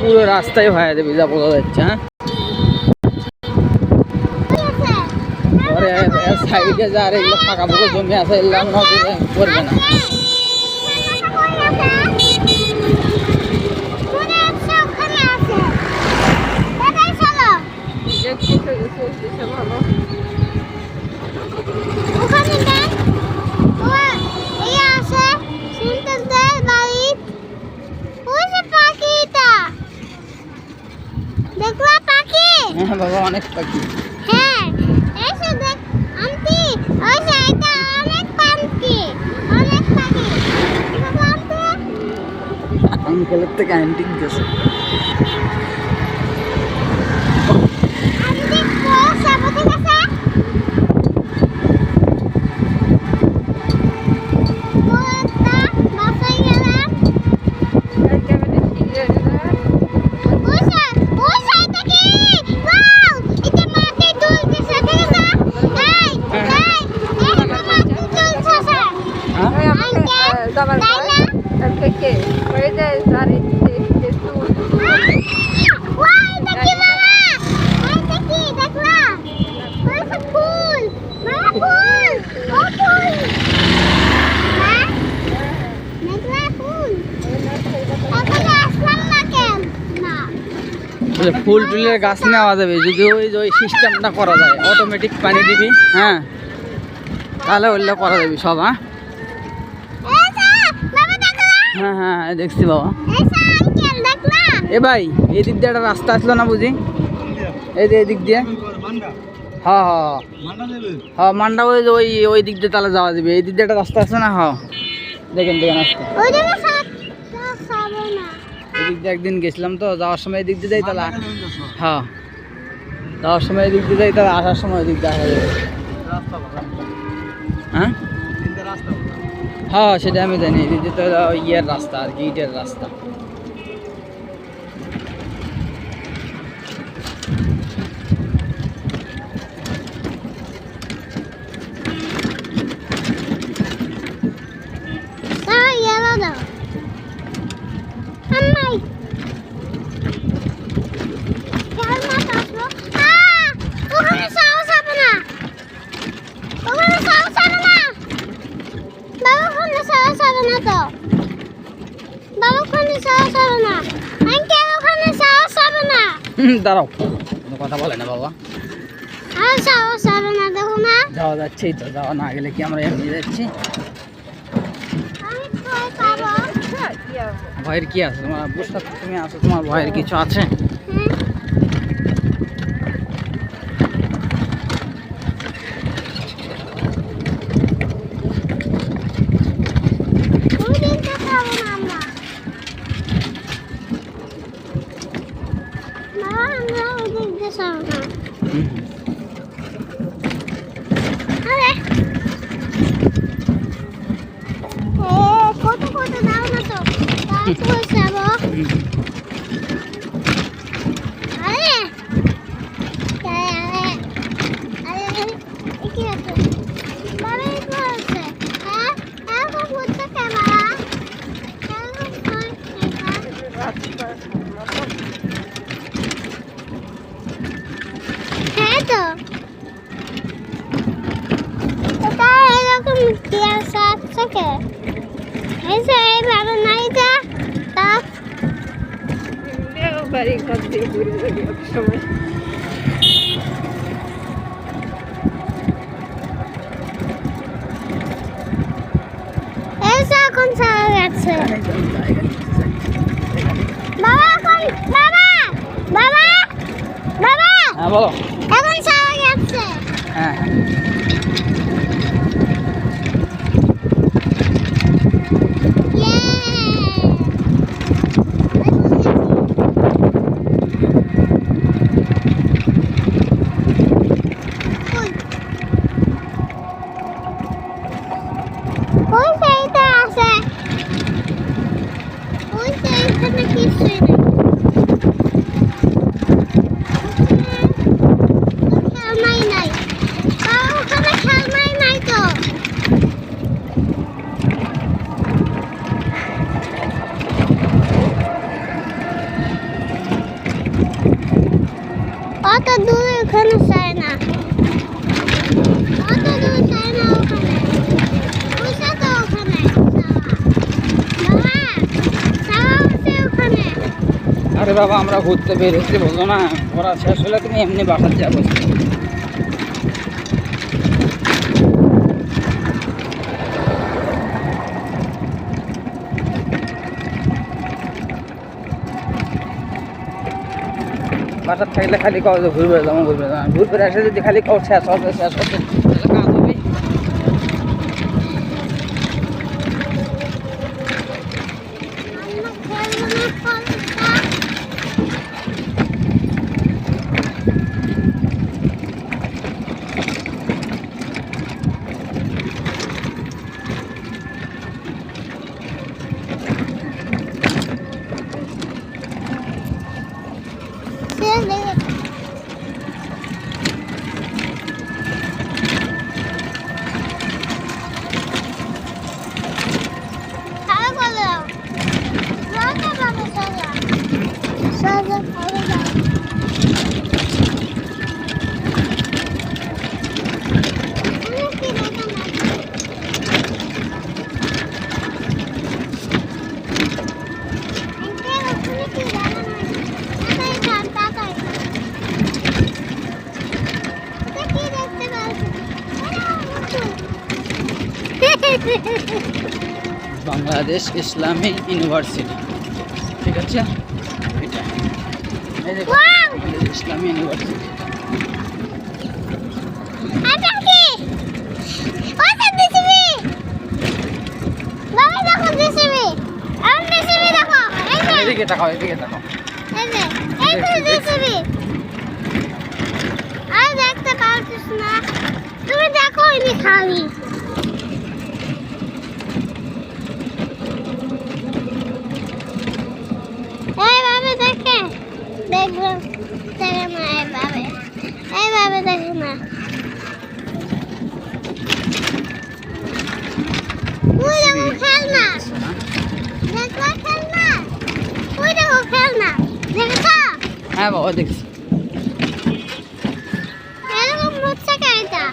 পুরো রাস্তায় হয়ে দেবে, যা বোঝা যাচ্ছে হ্যাঁ? সাইডে যা, আর এগুলো ফাঁকা ফুঁকা জমি আছে করবে না। হ্যাঁ বাবা অনেক পাখি। হ্যাঁ এসে দেখ আন্টি ওই অনেক পাখি অনেক পাখি। আন্টি। আঙ্কেলের থেকে অ্যান্টিক গেছে আন্টি কোন সাবতে গেছে কোনটা বাসায় গেলাম ওই যে ওই যে এটা কি ওয়াও এটা মাটি দুলতেছে ঠিক আছে এই এই এই মাটি দুলতেছে হ্যাঁ ওয়াও এটা কি বাবা এটা কি দেখলা ওই যে ফুল মারা ফুল ও ফুল হ্যাঁ দেখলা ফুল ওখানে আসলাম না কেন না বলে ফুল টুলের গাছ নেওয়া যাবে যদি ওই যে ওই সিস্টেমটা করা যায় অটোমেটিক পানি দিবি হ্যাঁ? তাহলে ওইগুলো করা যাবে সব হ্যাঁ? যে হ্যাঁ হ্যাঁ হ্যাঁ, দেখছি বাবা। যে এ ভাই এই দিক দিয়ে একটা রাস্তা আসলো না বুঝি? এই যে এই দিক দিয়ে হ্যাঁ হ্যাঁ হ্যাঁ মান্ডা ওই ওই দিক দিয়ে তাহলে যাওয়া যাবে। এই দিক দিয়ে একটা রাস্তা আছে না? হ্যাঁ দেখেন দেখেন আসতে ওই দিকে সাত সাবো না এই দিক দিয়ে একদিন গেছিলাম তো যাওয়ার সময় এদিক দিক দিয়ে যাই তাহলে। হ্যাঁ যাওয়ার সময় এদিক দিক দিয়ে যাই তাহলে আসার সময় এদিক দেখা দিয়ে আসা যাবে। হ্যাঁ? হ্যাঁ সেটা আমি জানি। এদিক দিয়ে তো ইয়ের রাস্তা আর কি ইটের রাস্তা। দাঁড়াও। কোনো কথা বলে না বাবা। না দেখো না। যাওয়া যাচ্ছেই তো যাওয়া না গেলে কি আমরা এমনি যাচ্ছি? আমি ভয় পাবো। ভয়ের কি আছে? তোমার বুঝতে পারছ, তুমি আছো তোমার ভয়ের কিছু আছে হুম ওই দিনটা খাব না আমরা বাবা আমরা ওই দিনটা খাব না হুম। আরে এ কত কত দাও না তো তারপর খাব হুম। আরে আরে আরে আরে কি আছে বাবা এই কি আছে হ্যাঁ এখন করতে ক্যামেরা এখন কই হ্যাঁ তো এটা এরকম দেওয়ার সাথ থাকে এই যে এইভাবে নাইটা তা। বাড়ি ঘর দিয়ে ঘুরে যাবি সময়। এখন ছাড়া গেছে। বাবা এখন বাবা বাবা বাবা। হ্যাঁ বলো এখন ছাড়া গেছে হ্যাঁ ওই সেইটা আছে ওই সেইখানে কিছুই নেই আমার অত দূরে ওখানে চায় না। অত দূর চায় না ওখানে। আরে বাবা, আমরা ঘুরতে বেরোচ্ছি, বলল না ওরা শেষ হলে তুমি এমনি বাসার যাব বাসার থাকলে খালি যে ঘুরবে যাব ঘুরবে। যাব ঘুরবে, আসে যদি খালি কাউ শেষ হচ্ছে শেষ হচ্ছে তাহলে কাজ হবে আমরা খেলব না ফলটা শেষ দেখে খাওয়া বলো রান্না বাবা সাজা সাজা খাওয়া দাও অনেক কি দেখা না এতে ওখানে কি জানা নাই তাতাই খান তাতাই খান এটা কি দেখতে পাচ্ছি বাংলাদেশ ইসলামিক ইউনিভার্সিটি। ঠিক আছে? এটা। Wow! ইউনিভার্সিটি এদিকে তাকাও এদিকে তাকাও। এই তো দিছিবি আর দেখতে পাচ্ছিস না তুমি দেখো আমি খাবি দেখবে দেখে মা এইভাবে এইভাবে দেখে না ওই দেখো খেলনা দেখো খেলনা ওই হ্যাঁ বাবা দেখছি। এরকম হচ্ছে কেটা